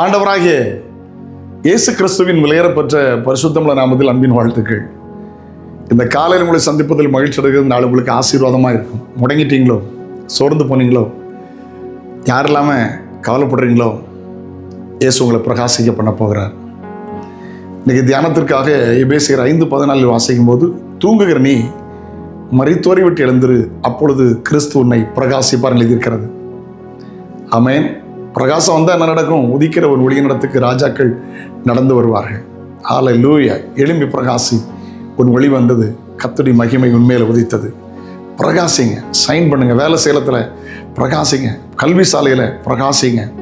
ஆண்டவராகிய இயேசு கிறிஸ்துவின் விலையேறப்பெற்ற பரிசுத்தமிழ நாமத்தில் அன்பின் வாழ்த்துக்கள். இந்த காலையில் உங்களை சந்திப்பதில் மகிழ்ச்சி அடைகிறது. நாள் உங்களுக்கு ஆசீர்வாதமாக இருக்கும். முடங்கிட்டீங்களோ? சோர்ந்து போனீங்களோ? யார் இல்லாமல் கவலைப்படுறீங்களோ? இயேசு உங்களை பிரகாசிக்க பண்ண போகிறார். இன்றைக்கு தியானத்திற்காக எபேசியர் ஐந்து பதினாலில் வாசிக்கும் போது தூங்குகிற நீ மறித்தோரை விட்டு எழுந்திரு. அப்பொழுது கிறிஸ்து உன்னை பிரகாசிப்பார் எழுதியிருக்கிறது. அமேன் பிரகாசம் வந்தால் என்ன நடக்கும்? உதிக்கிற ஒரு ஒளி நடத்துக்கு ராஜாக்கள் நடந்து வருவார்கள். ஆலை லூயா எழும்பி பிரகாசி உன் ஒளி வந்தது. கத்துடி மகிமை உண்மையில் உதித்தது. பிரகாசிங்க. சைன் பண்ணுங்க. வேலை சேலத்தில் பிரகாசிங்க. கல்வி சாலையில் பிரகாசிங்க.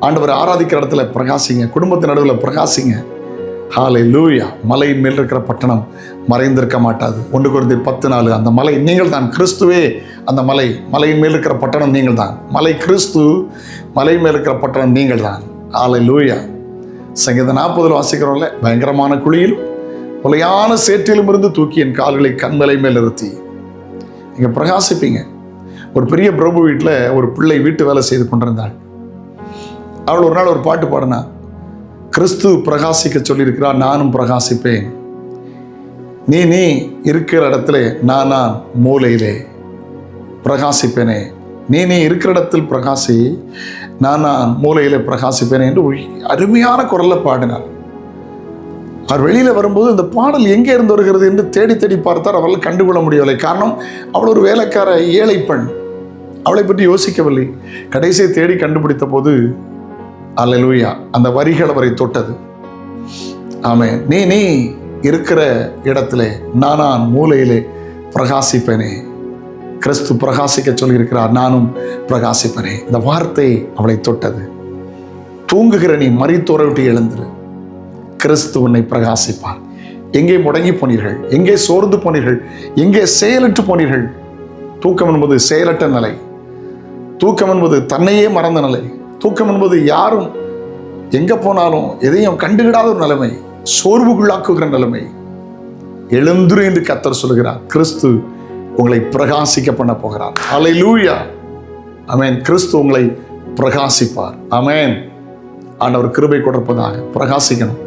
ஆண்டவர் ஆராதிக்கிற இடத்துல பிரகாசிங்க. குடும்பத்தின் நடுவில் பிரகாசிங்க. ஹாலை லூயா மலையின் மேல் இருக்கிற பட்டணம் மறைந்திருக்க மாட்டாது. ஒன்று குறைந்த பத்து நாலு அந்த மலை நீங்கள் தான் கிறிஸ்துவே அந்த மலை மலையின் மேல் இருக்கிற பட்டணம் நீங்கள் தான் மலை கிறிஸ்து மலை மேல் இருக்கிற பட்டணம் நீங்கள் தான் ஆலை லூயா சங்கீத நாற்பதில் வாசிக்கிறோம்ல பயங்கரமான குழியில் உலையான சேற்றிலும் இருந்து தூக்கி என் கால்களை கண்மலை மேல் நிறுத்தி. நீங்கள் பிரகாசிப்பீங்க. ஒரு பெரிய பிரபு வீட்டில் ஒரு பிள்ளை வீட்டு வேலை செய்து கொண்டிருந்தாள். அவள் ஒரு நாள் ஒரு பாட்டு பாடினா கிறிஸ்து பிரகாசிக்க சொல்லியிருக்கிறார் நானும் பிரகாசிப்பேன். நீ நீ இருக்கிற இடத்துல நான் நான் மூலையிலே பிரகாசிப்பேனே. நீ நீ இருக்கிற இடத்தில் பிரகாசி நான் நான் மூலையிலே பிரகாசிப்பேனே என்று அருமையான குரலில் பாடினார். அவர் வெளியில் வரும்போது இந்த பாடல் எங்கே இருந்து வருகிறது என்று தேடி தேடி பார்த்தார். அவரால் கண்டுகொள்ள முடியவில்லை. காரணம் அவள் ஒரு வேலைக்கார ஏழை பெண் அவளை பற்றி யோசிக்கவில்லை. கடைசியை தேடி கண்டுபிடித்த போது அல்லேலூயா. அந்த வரிகள் அவரை தொட்டது. ஆமே நீ நீ இருக்கிற இடத்திலே நானான் மூலையிலே பிரகாசிப்பேனே. கிறிஸ்து பிரகாசிக்க சொல்லியிருக்கிறார் நானும் பிரகாசிப்பேனே. இந்த வார்த்தை அவளை தொட்டது. தூங்குகிற நீ மறித்தோரை விட்டு எழுந்திரு. கிறிஸ்து உன்னை பிரகாசிப்பார். எங்கே முடங்கி போனீர்கள்? எங்கே சோர்ந்து போனீர்கள்? எங்கே செயலற்று போனீர்கள்? தூக்கம் என்பது செயலற்ற நிலை. தூக்கம் என்பது தன்னையே மறந்த நிலை. தூக்கம் என்பது யாரும் எங்கே போனாலும் எதையும் கண்டுகிடாத ஒரு நிலைமை சோர்வுக்குள்ளாக்குகிற நிலைமை. எழுந்துரு என்று கத்தர் சொல்கிறார். கிறிஸ்து உங்களை பிரகாசிக்க பண்ண போகிறார். அலை லூயா அமேன் கிறிஸ்து உங்களை பிரகாசிப்பார். அமேன் ஆண்டவர் கிருபை கொடுப்பதாக பிரகாசிக்கணும்.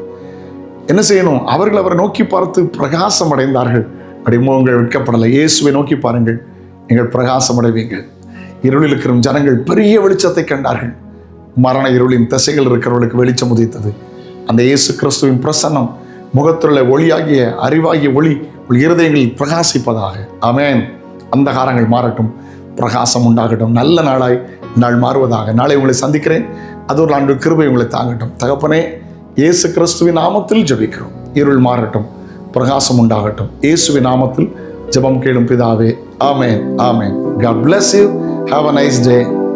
என்ன செய்யணும்? அவர்கள் அவரை நோக்கி பார்த்து பிரகாசம் அடைந்தார்கள். அப்படி உங்கள் விற்கப்படலை இயேசுவை நோக்கி பாருங்கள். நீங்கள் பிரகாசம் அடைவீங்கள் இருளில் இருக்கிற ஜனங்கள் பெரிய வெளிச்சத்தை கண்டார்கள். மரண இருளின் திசைகள் இருக்கிறவர்களுக்கு வெளிச்சம் உதித்தது. அந்த இயேசு கிறிஸ்துவின் பிரசன்னம் முகத்துள்ள ஒளியாகிய அறிவாகிய ஒளி உள் இருதயங்களில் பிரகாசிப்பதாக. அமேன் அந்தகாரங்கள் மாறட்டும். பிரகாசம் உண்டாகட்டும். நல்ல நாளாய் நாள் மாறுவதாக. நாளை உங்களை சந்திக்கிறேன். அது ஒரு ஆண்டு கிருபை உங்களை தாங்கட்டும். தகப்பனே இயேசு கிறிஸ்துவின் நாமத்தில் ஜெபிக்கிறோம். இருள் மாறட்டும். பிரகாசம் உண்டாகட்டும். இயேசுவின் நாமத்தில் ஜெபம் கேளும் பிதாவே. ஆமேன். ஆமேன். God bless you have a nice day